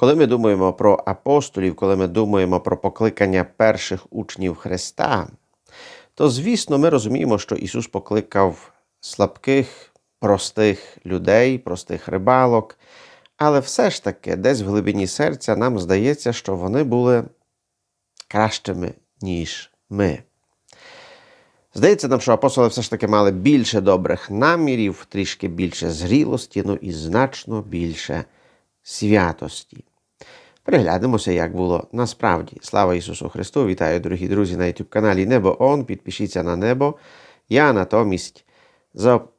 Коли ми думаємо про апостолів, коли ми думаємо про покликання перших учнів Христа, то звісно ми розуміємо, що Ісус покликав слабких, простих людей, простих рибалок, але все ж таки, десь в глибині серця нам здається, що вони були кращими, ніж ми. Здається нам, що апостоли все ж таки мали більше добрих намірів, трішки більше зрілості, ну і значно більше святості. Переглянемося, як було насправді. Слава Ісусу Христу! Вітаю, дорогі друзі, на youtube каналі Небо Он. Підпишіться на небо. Я натомість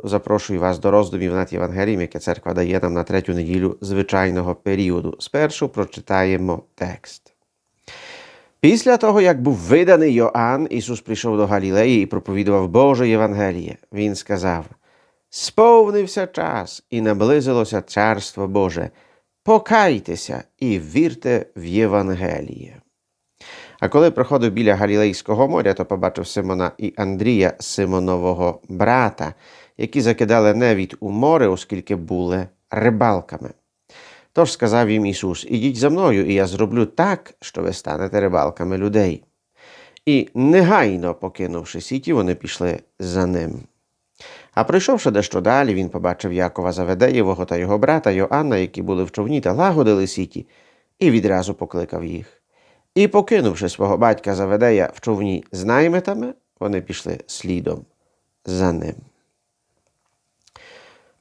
запрошую вас до роздумів над Євангелієм, яке церква дає нам на третю неділю звичайного періоду. Спершу прочитаємо текст. Після того, як був виданий Йоанн, Ісус прийшов до Галілеї і проповідував Боже Євангеліє. Він сказав: Сповнився час і наблизилося Царство Боже. Покайтеся і вірте в Євангеліє. А коли проходив біля Галілейського моря, то побачив Симона і Андрія, Симонового брата, які закидали невід у море, оскільки були рибалками. Тож сказав їм Ісус: Ідіть за мною, і я зроблю так, що ви станете рибалками людей. І негайно покинувши сіті, вони пішли за ним. А пройшовши дещо далі, він побачив Якова Заведеєвого та його брата Йоанна, які були в човні та лагодили сіті, і відразу покликав їх. І, покинувши свого батька Заведея в човні з наймитами, вони пішли слідом за ним.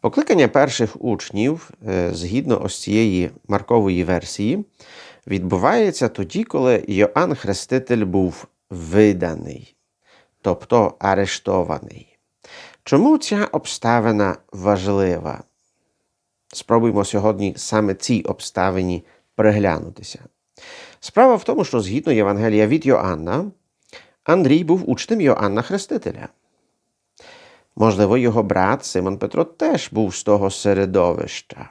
Покликання перших учнів, згідно ось цієї маркової версії, відбувається тоді, коли Йоанн Хреститель був виданий, тобто арештований. Чому ця обставина важлива? Спробуємо сьогодні саме цій обставині приглянутися. Справа в тому, що згідно Євангелія від Йоанна, Андрій був учнем Йоанна Хрестителя. Можливо, його брат Симон Петро теж був з того середовища.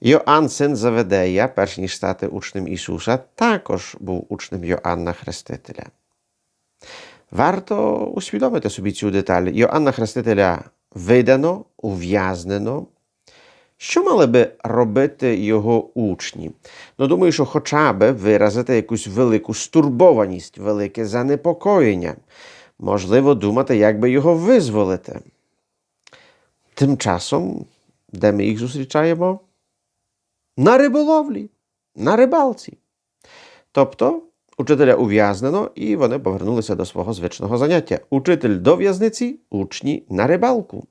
Йоанн, син Заведея, перш ніж стати учнем Ісуса, також був учнем Йоанна Хрестителя. Варто усвідомити собі цю деталь. Йоанна Хрестителя видано, ув'язнено. Що мали би робити його учні? Ну, думаю, що хоча б виразити якусь велику стурбованість, велике занепокоєння. Можливо, думати, як би його визволити. Тим часом, де ми їх зустрічаємо? На риболовлі, на рибалці. Тобто, учителя ув'язнено, і вони повернулися до свого звичного заняття. Учитель до в'язниці, учні на рибалку.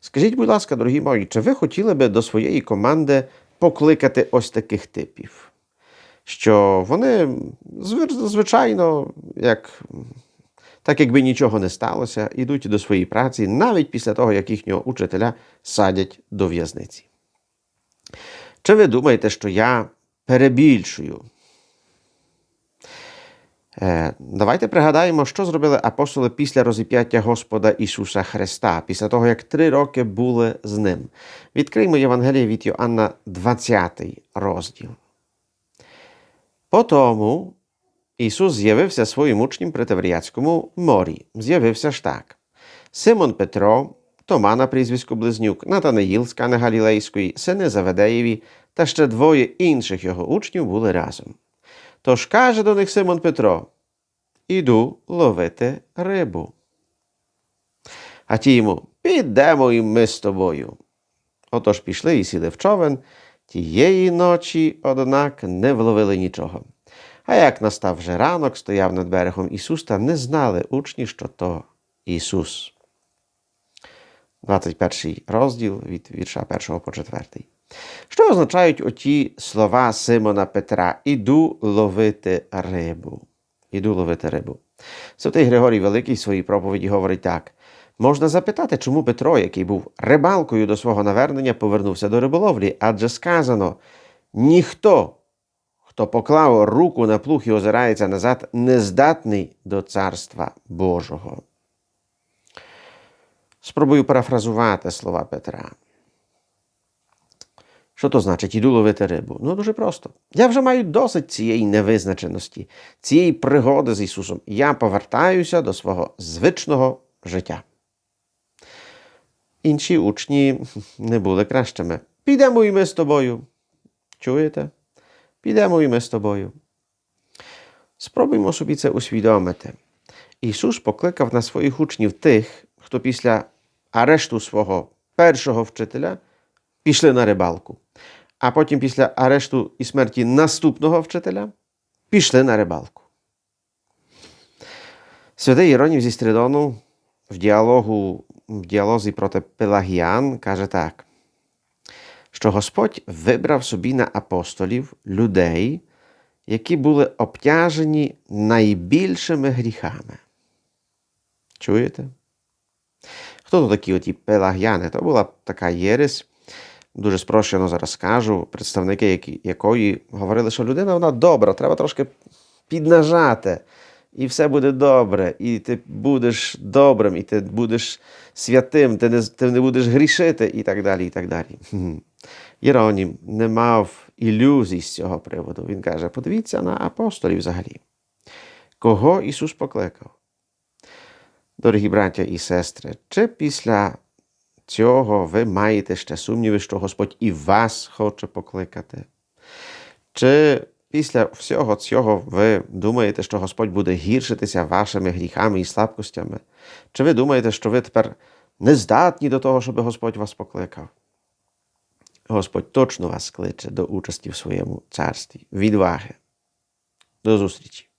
Скажіть, будь ласка, дорогі мої, чи ви хотіли би до своєї команди покликати ось таких типів? Що вони, звичайно, як, так якби нічого не сталося, йдуть до своєї праці навіть після того, як їхнього учителя садять до в'язниці. Чи ви думаєте, що я перебільшую? Давайте пригадаємо, що зробили апостоли після розіп'яття Господа Ісуса Христа, після того, як три роки були з Ним. Відкриємо Євангеліє від Йоанна, 20 розділ. Потому Ісус з'явився своїм учням при Тавріяцькому морі. З'явився ж так: Симон Петро, Тома на прізвиську Близнюк, Натанаїл з Кани Галілейської, сини Заведеєві та ще двоє інших його учнів були разом. Тож каже до них Симон Петро: Іду ловити рибу. А ті йому підемо і ми з тобою. Отож пішли і сіли в човен. Тієї ночі, однак, не вловили нічого. А як настав вже ранок, стояв над берегом Ісус, та не знали учні, що то Ісус. 21 розділ від вірша 1 по 4. Що означають оті слова Симона Петра? Іду ловити рибу. Іду ловити рибу. Святий Григорій Великий в своїй проповіді говорить так: можна запитати, чому Петро, який був рибалкою до свого навернення, повернувся до риболовлі, адже сказано: ніхто, хто поклав руку на плуг і озирається назад, не здатний до Царства Божого. Спробую парафразувати слова Петра. Що то значить іду ловити рибу? Ну дуже просто. Я вже маю досить цієї невизначеності, цієї пригоди з Ісусом. Я повертаюся до свого звичного життя. Інші учні не були кращими. Підемо і ми з тобою. Чуєте? Підемо і ми з тобою. Спробуймо собі це усвідомити. Ісус покликав на своїх учнів тих, хто після арешту свого першого вчителя пішли на рибалку, а потім після арешту і смерті наступного вчителя пішли на рибалку. Святий Єронів зі Стридону в діалогу, в діалозі проти Пелагіян каже так, що Господь вибрав собі на апостолів людей, які були обтяжені найбільшими гріхами. Чуєте? Хто то такі оті пелагіяни? То була така єресь, дуже спрощено зараз скажу, представники якої говорили, що людина вона добра, треба трошки піднажати, і все буде добре, і ти будеш добрим, і ти будеш святим, ти не, ти не будеш грішити, і так далі. і так далі. Єронім не мав ілюзій з цього приводу. Він каже: подивіться на апостолів взагалі. Кого Ісус покликав? Дорогі браття і сестри, чи після цього ви маєте ще сумніви, що Господь і вас хоче покликати? Чи після всього цього ви думаєте, що Господь буде гіршитися вашими гріхами і слабкостями? Чи ви думаєте, що ви тепер не здатні до того, щоб Господь вас покликав? Господь точно вас кличе до участі в своєму царстві. Відваги. До зустрічі!